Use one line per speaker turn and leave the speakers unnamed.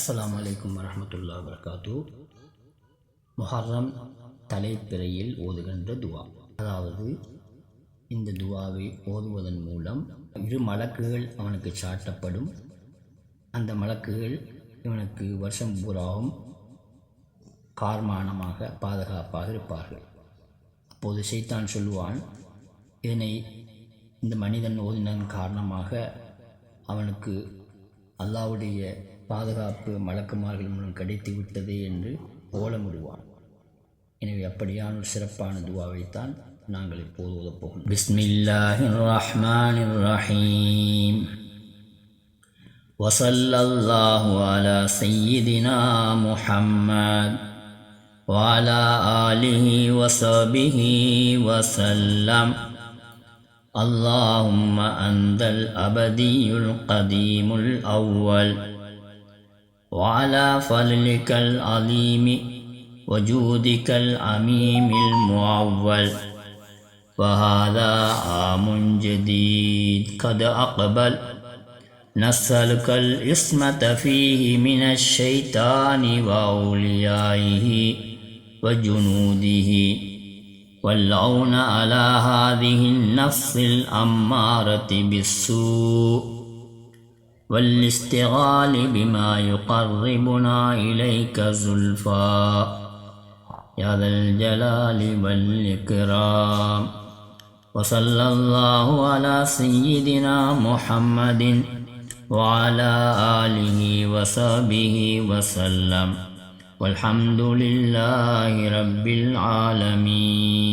அஸ்லாம் வலைக்கம் வரமத்துல்லா வரகாத்து முஹர்ரம் தலைப்பிறையில் ஓதுகின்ற துவா. அதாவது இந்த துவாவை ஓதுவதன் மூலம் இரு மலக்குகள் அவனுக்கு சாட்டப்படும். அந்த மலக்குகள் இவனுக்கு வருஷம் பூராவும் கார்மானமாக பாதுகாப்பாக இருப்பார்கள். அப்போது செய்தான் சொல்லுவான் இதனை இந்த மனிதன் ஓதினதன் காரணமாக அவனுக்கு அல்லாவுடைய பாதுகாப்பு மலக்குமார்கள் மூலம் கிடைத்து விட்டது என்று ஓலமிடுவான் எனவே அப்படியான ஒரு சிறப்பான துவாவைத்தான் நாங்கள் இப்போது ஓதப்போகிறோம் பிஸ்மில்லாஹிர் ரஹ்மானிர் ரஹீம் وصلى الله على سيدنا محمد وعلى آله وصحبه وسلم اللهم أنت الأبدي القديم الأول وعلى فضلك العظيم وجودك العميم المعول. وهذا عام جديد قد أقبل. نسألك الإسمة فيه من الشيطان وأوليائه وجنوده والعون على هذه النفس الأمارة بالسوء. والاستغال بما يقربنا إليك زلفى يا ذا الجلال والإكرام. وصلى الله على سيدنا محمد وعلى آله وصحبه وسلم. والحمد لله رب العالمين.